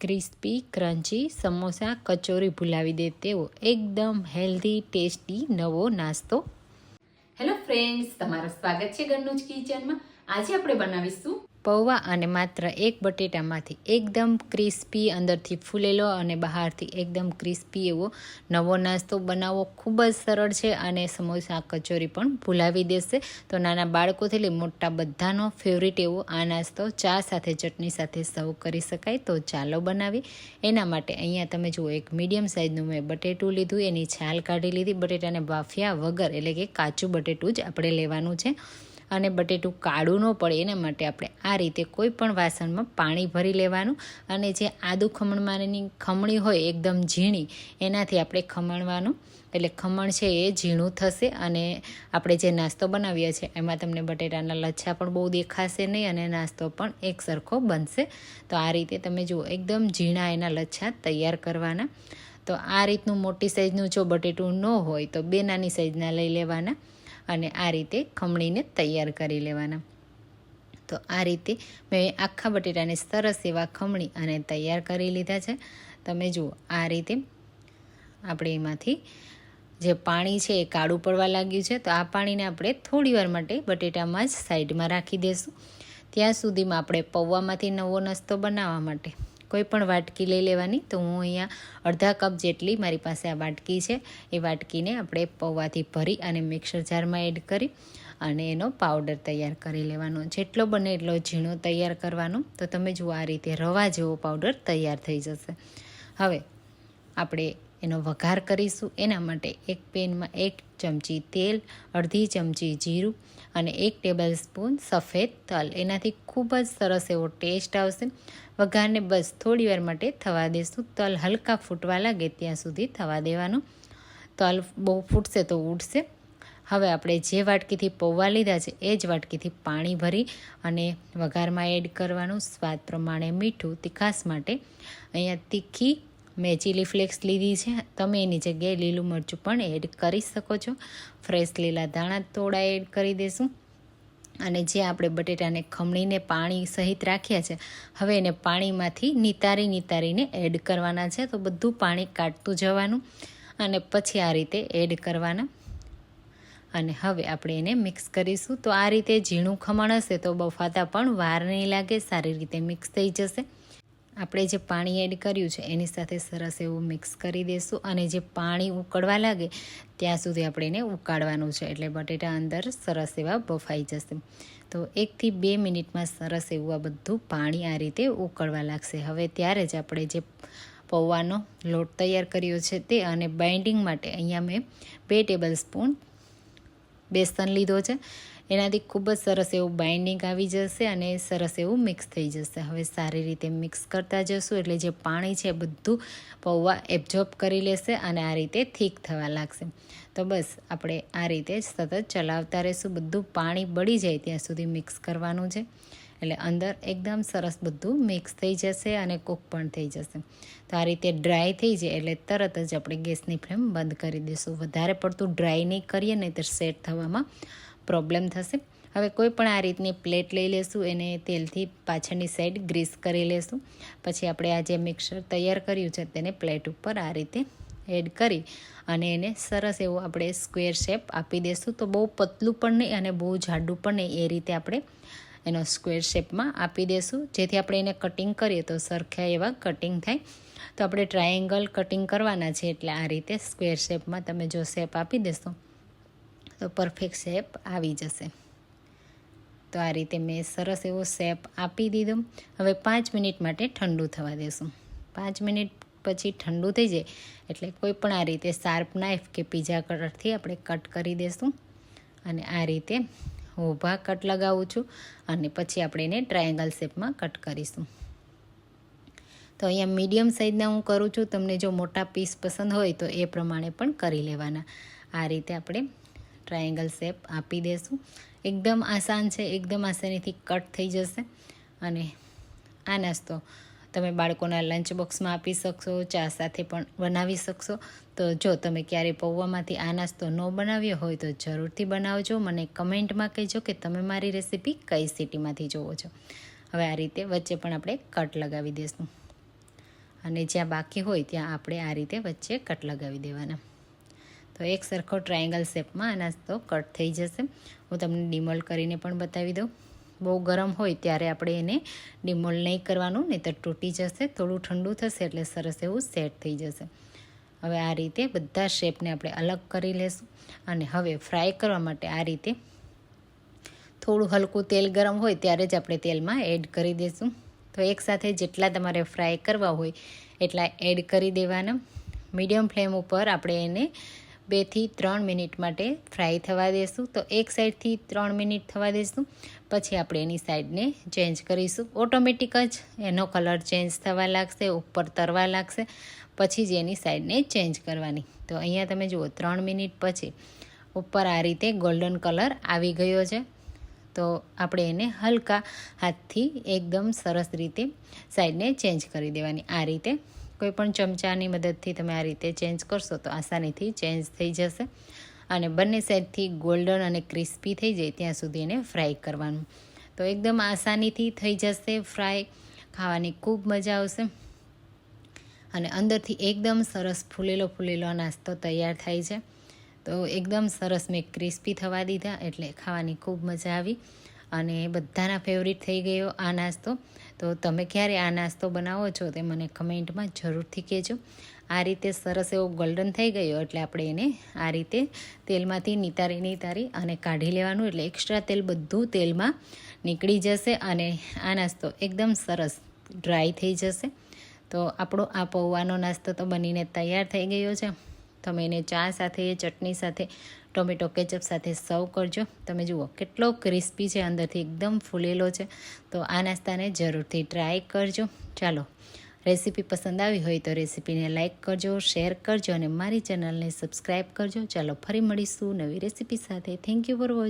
Crispy, crunchy, samosa, kachori ભૂલાવી દે તેવો એકદમ હેલ્ધી, ટેસ્ટી નવો નાસ્તો. હેલો ફ્રેન્ડ્સ તમારું સ્વાગત છે ઘરનું જ કિચનમાં. આજે આપણે બનાવીશું પૌવા અને માત્ર એક બટેટામાંથી એકદમ ક્રિસ્પી અંદરથી ફૂલેલો અને બહારથી એકદમ ક્રિસ્પી એવો નવો નાસ્તો બનાવવો ખૂબ જ સરળ છે અને સમોસા કચોરી પણ ભૂલાવી દેશે. તો નાના બાળકોથી લઈ મોટા બધાનો ફેવરિટ એવો આ નાસ્તો ચા સાથે, ચટણી સાથે સર્વ કરી શકાય. તો ચાલો બનાવી એના માટે અહીંયા તમે જુઓ, એક મીડિયમ સાઇઝનું મેં બટેટું લીધું. એની છાલ કાઢી લીધી. બટેટાને બાફ્યા વગર, એટલે કે કાચું બટેટું જ આપણે લેવાનું છે. અને બટેટું કાળું ન પડે, એના માટે આપણે આ રીતે કોઈ પણ વાસણમાં પાણી ભરી લેવાનું. અને જે આદુ ખમણમાંની ખમણી હોય, એકદમ ઝીણી, એનાથી આપણે ખમણવાનું, એટલે ખમણ છે એ ઝીણું થશે અને આપણે જે નાસ્તો બનાવીએ છીએ, એમાં તમને બટેટાના લચ્છા પણ બહુ દેખાશે નહીં અને નાસ્તો પણ એક સરખો બનશે. તો આ રીતે તમે જુઓ, એકદમ ઝીણા એના લચ્છા તૈયાર કરવાના. તો આ રીતનું મોટી સાઇઝનું જો બટેટું ન હોય, તો બે નાની સાઇઝના લઈ લેવાના. અને આ રીતે ખમણીને તૈયાર કરી લેવાના. તો આ રીતે મેં આખા બટેટાને સરસ એવા ખમણી અને તૈયાર કરી લીધા છે. તમે જુઓ, આ રીતે આપણે એમાંથી જે પાણી છે એ કાળું પડવા લાગ્યું છે. તો આ પાણીને આપણે થોડી વાર માટે બટેટામાં જ સાઈડમાં રાખી દઈશું ત્યાં સુધીમાં આપણે પૌવામાંથી નવો નાસ્તો બનાવવા માટે કોઈ પણ વાટકી લઈ લેવાની, તો હું અહીંયા અડધા કપ જેટલી મારી પાસે આ વાટકી છે. એ વાટકીને આપણે પૌવાથી ભરી અને મિક્સર જારમાં એડ કરી અને એનો પાવડર તૈયાર કરી લેવાનો. જેટલો બને એટલો ઝીણો તૈયાર કરવાનો. તો તમે જુઓ, આ રીતે રવા જેવો પાવડર તૈયાર થઈ જશે. હવે, આપણે એનો વઘાર કરીશું. એના માટે એક પેનમાં એક ચમચી તેલ, અડધી ચમચી જીરું અને એક ટેબલ સ્પૂન સફેદ તલ. એનાથી ખૂબ જ સરસ એવો ટેસ્ટ આવશે. વઘારને બસ થોડી વાર માટે થવા દઈશું તલ હલકા ફૂટવા લાગે ત્યાં સુધી થવા દેવાનું. તલ બહુ ફૂટશે તો ઉડશે. હવે આપણે જે વાટકીથી પૌવા લીધા છે, એ જ વાટકીથી પાણી ભરી અને વઘારમાં એડ કરવાનું. સ્વાદ પ્રમાણે મીઠું તીખાસ માટે. અહીંયા તીખી મેં ચીલી ફ્લેક્સ લીધી છે. તમે એની જગ્યાએ લીલું મરચું પણ એડ કરી શકો છો. ફ્રેશ લીલા ધાણા થોડા એડ કરી દઈશું અને જે આપણે બટેટાને ખમણીને પાણી સહિત રાખ્યા છે, હવે એને પાણીમાંથી નિતારી નિતારીને એડ કરવાના છે. તો બધું પાણી કાઢતું જવાનું અને પછી આ રીતે એડ કરવાના. અને હવે આપણે એને મિક્સ કરીશું. તો આ રીતે ઝીણું ખમણ હશે તો બફાતા પણ વાર નહીં લાગે, સારી રીતે મિક્સ થઈ જશે. આપણે જે પાણી એડ કર્યું છે, એની સાથે સરસ એવું મિક્સ કરી દઈશું અને જે પાણી ઉકળવા લાગે, ત્યાં સુધી આપણે એને ઉકાળવાનું છે. એટલે બટેટા અંદર સરસ એવા બફાઈ જશે. તો એકથી બે મિનિટમાં સરસ એવું આ બધું પાણી આ રીતે ઉકળવા લાગશે. હવે ત્યારે જ આપણે જે પૌવાનો લોટ તૈયાર કર્યો છે તે અને બાઇન્ડિંગ માટે અહીંયા મેં બે ટેબલ સ્પૂન બેસન લીધો છે. એનાથી ખૂબ જ સરસ એવું બાઇન્ડિંગ આવી જશે અને સરસ એવું મિક્સ થઈ જશે. હવે સારી રીતે મિક્સ કરતા જશું એટલે જે પાણી છે બધું પૌવા એબ્ઝોર્બ કરી લેશે અને આ રીતે થીક થવા લાગશે. તો બસ, આપણે આ રીતે સતત ચલાવતા રહીશું. બધું પાણી બળી જાય ત્યાં સુધી મિક્સ કરવાનું છે. એટલે અંદર એકદમ સરસ બધું મિક્સ થઈ જશે અને કૂક પણ થઈ જશે. તો આ રીતે ડ્રાય થઈ જાય એટલે તરત જ આપણે ગેસની ફ્લેમ બંધ કરી દઈશું. વધારે પડતું ડ્રાય નહીં કરીએ નહીં તો સેટ થવામાં પ્રોબ્લેમ થશે. હવે કોઈ પણ આ રીતની પ્લેટ લઈ લેશું, એને તેલથી પાછળની સાઈડ ગ્રીસ કરી લેશું. પછી આપણે આ જે મિક્સર તૈયાર કર્યું છે તેને પ્લેટ ઉપર આ રીતે એડ કરી અને એને સરસ એવો આપણે સ્ક્વેર શેપ આપી દઈશું તો બહુ પતલું પણ નહીં અને બહુ જાડું પણ નહીં. એ રીતે આપણે એનો સ્ક્વેર શેપમાં આપી દઈશું જેથી આપણે એને કટિંગ કરીએ તો સરખા એવા કટિંગ થાય. તો આપણે ટ્રાયેંગલ કટિંગ કરવાના છે એટલે આ રીતે સ્ક્વેર શેપમાં તમે જો શેપ આપી દેશો, તો પરફેક્ટ શેપ આવી જશે. તો આ રીતે મેં સરસ એવો શેપ આપી દીધો. હવે પાંચ મિનિટ માટે ઠંડુ થવા દેશું. પાંચ મિનિટ પછી ઠંડુ થઈ જાય એટલે કોઈ પણ આ રીતે શાર્પ નાઇફ કે પીઝા કટરથી આપણે કટ કરી દઈશું અને આ રીતે ઊભા કટ લગાવું છું અને પછી આપણે એને ટ્રાયેંગલ શેપમાં કટ કરીશું. તો અહીંયા મીડિયમ સાઇઝના હું કરું છું, તમને જો મોટા પીસ પસંદ હોય તો એ પ્રમાણે પણ કરી લેવાના. આ રીતે આપણે ટ્રાયેંગલ શેપ આપી દઈશું એકદમ આસાન છે, એકદમ આસાનીથી કટ થઈ જશે. અને આ નાસ્તો તમે બાળકોના લંચ બોક્સમાં આપી શકશો, ચા સાથે પણ બનાવી શકશો. તો જો તમે ક્યારે પૌવામાંથી આ નાસ્તો ન બનાવ્યો હોય તો જરૂરથી બનાવજો. મને કમેન્ટમાં કહેજો કે તમે મારી રેસીપી કઈ સિટીમાંથી જોવો છો. હવે આ રીતે વચ્ચે પણ આપણે કટ લગાવી દઈશું અને જ્યાં બાકી હોય ત્યાં આપણે આ રીતે વચ્ચે કટ લગાવી દેવાના. તો એક સરખો ટ્રાયેંગલ શેપમાં આ નાસ્તો કટ થઈ જશે. હું તમને ડિમોલ્ડ કરીને પણ બતાવી દઉં. બહુ ગરમ હોય ત્યારે આપણે એને ડિમોલ નહીં કરવાનું નહીં તો તૂટી જશે, થોડું ઠંડુ થશે એટલે સરસ એવું સેટ થઈ જશે. હવે આ રીતે બધા શેપને આપણે અલગ કરી લેશું અને હવે ફ્રાય કરવા માટે આ રીતે થોડું હલકું તેલ ગરમ હોય ત્યારે જ આપણે તેલમાં એડ કરી દઈશું તો એકસાથે જેટલા તમારે ફ્રાય કરવા હોય એટલા એડ કરી દેવાના. મીડિયમ ફ્લેમ ઉપર આપણે એને બેથી ત્રણ મિનિટ માટે ફ્રાય થવા દઈશું તો એક સાઈડથી ત્રણ મિનિટ થવા દઈશું પછી આપણે એની સાઈડને ચેન્જ કરીશું. ઓટોમેટિક જ એનો કલર ચેન્જ થવા લાગશે, ઉપર તરવા લાગશે. પછી જ એની સાઈડને ચેન્જ કરવાની. તો અહીંયા તમે જુઓ, ત્રણ મિનિટ પછી ઉપર આ રીતે ગોલ્ડન કલર આવી ગયો છે. તો આપણે એને હલકા હાથથી એકદમ સરસ રીતે સાઈડને ચેન્જ કરી દેવાની. આ રીતે કોઈ પણ ચમચાની મદદથી તમે આ રીતે ચેન્જ કરશો તો આસાનીથી ચેન્જ થઈ જશે. અને બંને સાઈડથી ગોલ્ડન અને ક્રિસ્પી થઈ જાય ત્યાં સુધી એને ફ્રાય કરવાનું. તો એકદમ આસાનીથી થઈ જશે ફ્રાય. ખાવાની ખૂબ મજા આવશે. અને અંદરથી એકદમ સરસ ફૂલેલો ફૂલેલો નાસ્તો તૈયાર થાય છે. તો એકદમ સરસ મેં ક્રિસ્પી થવા દીધા એટલે ખાવાની ખૂબ મજા આવી. અને બધાના ફેવરિટ થઈ ગયો આ નાસ્તો. તો તમે ક્યારે આ નાસ્તો બનાવો છો તે મને કમેન્ટમાં જરૂરથી કહેજો. આ રીતે સરસ એવો ગોલ્ડન થઈ ગયો એટલે આપણે એને આ રીતે તેલમાંથી નિતારી નિતારી અને કાઢી લેવાનું એટલે એક્સ્ટ્રા તેલ બધું તેલમાં નીકળી જશે અને આ નાસ્તો એકદમ સરસ ડ્રાય થઈ જશે. તો આપણો આ પૌવાનો નાસ્તો તો બનીને તૈયાર થઈ ગયો છે. તમે એને ચા સાથે, ચટણી સાથે ટોમેટો કેચઅપ સાથે સર્વ કરજો. તમે જુઓ, કેટલો ક્રિસ્પી છે, અંદરથી એકદમ ફૂલેલો છે. તો આ નાસ્તાને જરૂરથી ટ્રાય કરજો. ચાલો, રેસીપી પસંદ આવી હોય તો રેસીપીને લાઇક કરજો, શેર કરજો અને મારી ચેનલને સબસ્ક્રાઈબ કરજો. ચાલો, ફરી મળીશું નવી રેસીપી સાથે. Thank you for watching